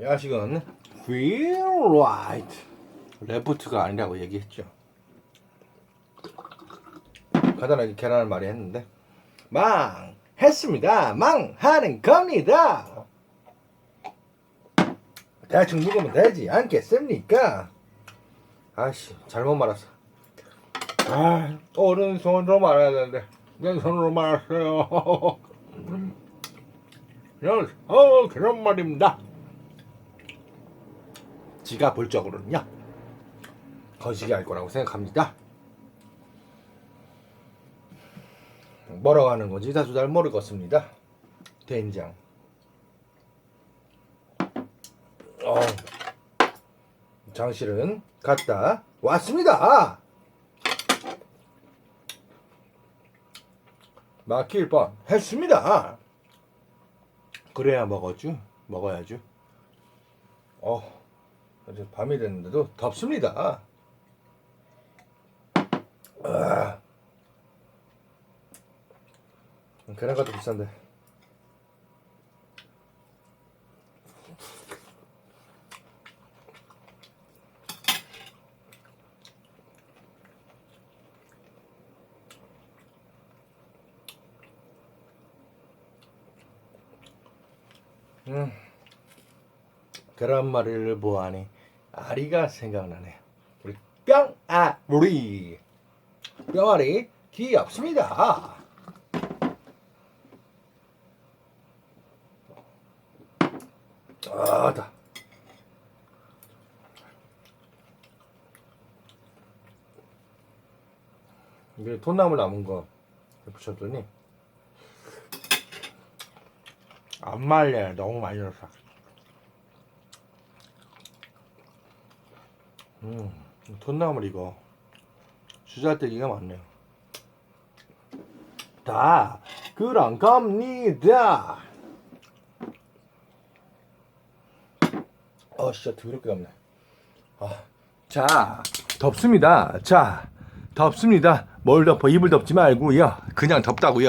야식은 feel right. 레프트가 아니라고 얘기했죠. 간단하게 계란을 말이 했는데 망 했습니다. 망하는 겁니다. 대충 묵으면 되지 않겠습니까? 아씨 잘못 말았어. 아 오른손으로 말해야 되는데 왼손으로 말았어요. 어 그런 말입니다. 지가 볼적으로는요 거시기 할 거라고 생각합니다. 뭐라고 하는 건지 다소 잘 모르겠습니다. 된장. 어, 장실은 갔다 왔습니다. 막힐 뻔 했습니다. 그래야 먹었죠. 먹어야죠. 어, 이제 밤이 됐는데도 덥습니다. 아. 계란값도 비싼데. 음. 계란말이를 보아하니 아리가 생각나네요. 우리 뿅아리 뿅아리 귀엽습니다. 아다. 이게 돈나물 남은 거 붙였더니 안 말려요. 너무 많이 넣어서. 음, 돈나물 이거 주잘데기가 많네요. 다 그런 겁니다. 어, 진짜 더럽게 덥네. 아, 자, 덥습니다. 자, 덥습니다. 뭘 덮어? 이불 덮지 말고요. 그냥 덥다고요.